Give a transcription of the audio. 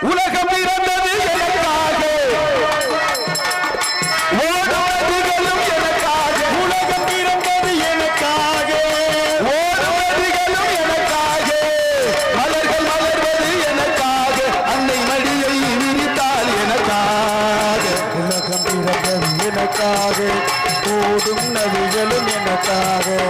உலகம் பிறந்தது எனக்காக. ஓடுவதிகளும் எனக்காக. உலகம் பிறந்தது எனக்காக. ஓடுவதிகளும் எனக்காக. மலர்கள் மலர்வது எனக்காக. அன்னை மடியை விரித்தால் எனக்காக. உலகம் பிறந்தது எனக்காக. ஓடும் நதிகளும் எனக்காக.